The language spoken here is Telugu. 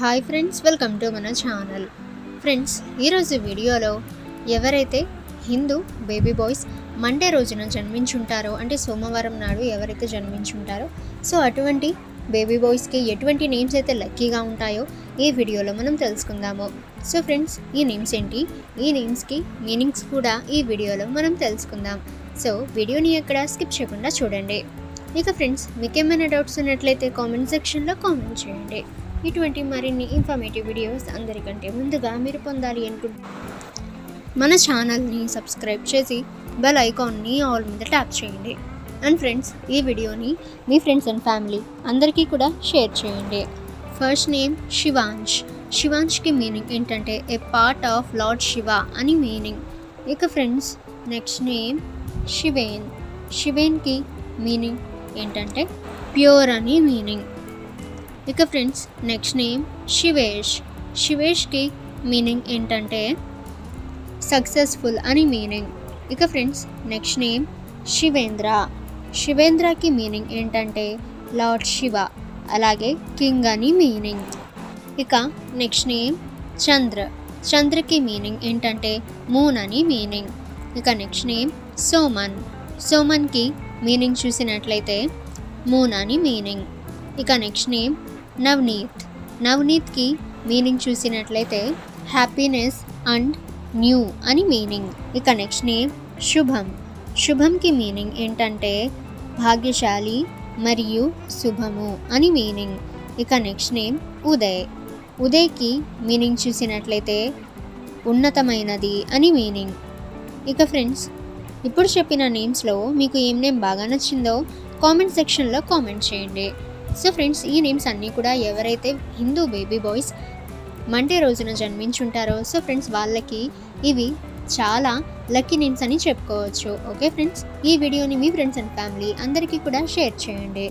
హాయ్ ఫ్రెండ్స్ వెల్కమ్ టు మన ఛానల్ ఫ్రెండ్స్ ఈరోజు వీడియోలో ఎవరైతే హిందూ బేబీ బాయ్స్ మండే రోజున జన్మించుంటారో అంటే సోమవారం నాడు ఎవరైతే జన్మించుంటారో సో అటువంటి బేబీ బాయ్స్కి ఎటువంటి నేమ్స్ అయితే లక్కీగా ఉంటాయో ఈ వీడియోలో మనం తెలుసుకుందాము. సో ఫ్రెండ్స్ ఈ నేమ్స్ ఏంటి? ఈ నేమ్స్కి మీనింగ్స్ కూడా ఈ వీడియోలో మనం తెలుసుకుందాం. సో వీడియోని ఎక్కడ స్కిప్ చేయకుండా చూడండి. ఇక ఫ్రెండ్స్ మీకు ఏమైనా డౌట్స్ ఉన్నట్లయితే కామెంట్ సెక్షన్లో కామెంట్ చేయండి. ఇటువంటి మరిన్ని ఇన్ఫర్మేటివ్ వీడియోస్ అందరికంటే ముందుగా మీరు పొందాలి అనుకుంటున్నారు మన ఛానల్ని సబ్స్క్రైబ్ చేసి బెల్ ఐకాన్ని ఆల్ మీద ట్యాప్ చేయండి. అండ్ ఫ్రెండ్స్ ఈ వీడియోని మీ ఫ్రెండ్స్ అండ్ ఫ్యామిలీ అందరికీ కూడా షేర్ చేయండి. ఫస్ట్ నేమ్ శివాంష్ శివాంష్కి మీనింగ్ ఏంటంటే a part of lord Shiva అని మీనింగ్ ఇక ఫ్రెండ్స్ నెక్స్ట్ నేమ్ శివేన్ శివేన్కి మీనింగ్ ఏంటంటే ప్యూర్ అని మీనింగ్ ఇక ఫ్రెండ్స్ నెక్స్ట్ నేమ్ శివేష్. శివేష్కి మీనింగ్ ఏంటంటే సక్సెస్ఫుల్ అని మీనింగ్ ఇక ఫ్రెండ్స్ నెక్స్ట్ నేమ్ శివేంద్ర. శివేంద్రకి మీనింగ్ ఏంటంటే లార్డ్ శివ అలాగే కింగ్ అని మీనింగ్ ఇక నెక్స్ట్ నేమ్ చంద్ర. చంద్రకి మీనింగ్ ఏంటంటే మూన్ అని మీనింగ్ ఇక నెక్స్ట్ నేమ్ సోమన్. సోమన్కి మీనింగ్ చూసినట్లయితే మూన్ అని మీనింగ్ ఇక నెక్స్ట్ నేమ్ నవనీత్. నవనీత్కి మీనింగ్ చూసినట్లయితే హ్యాపీనెస్ అండ్ న్యూ అని మీనింగ్. ఇక నెక్స్ట్ నేమ్ శుభం. శుభంకి మీనింగ్ ఏంటంటే భాగ్యశాలి మరియు శుభము అని మీనింగ్. ఇక నెక్స్ట్ నేమ్ ఉదయ్. ఉదయ్కి మీనింగ్ చూసినట్లయితే ఉన్నతమైనది అని మీనింగ్. ఇక ఫ్రెండ్స్ ఇప్పుడు చెప్పిన నేమ్స్లో మీకు ఏం నేమ్ బాగా నచ్చిందో కామెంట్ సెక్షన్లో కామెంట్ చేయండి. సో ఫ్రెండ్స్ ఈ నేమ్స్ అన్నీ కూడా ఎవరైతే హిందూ బేబీ బాయ్స్ మండే రోజున జన్మించుంటారో సో ఫ్రెండ్స్ వాళ్ళకి ఇవి చాలా లక్కీ నేమ్స్ అని చెప్పుకోవచ్చు. ఓకే ఫ్రెండ్స్ ఈ వీడియోని మీ ఫ్రెండ్స్ అండ్ ఫ్యామిలీ అందరికీ కూడా షేర్ చేయండి.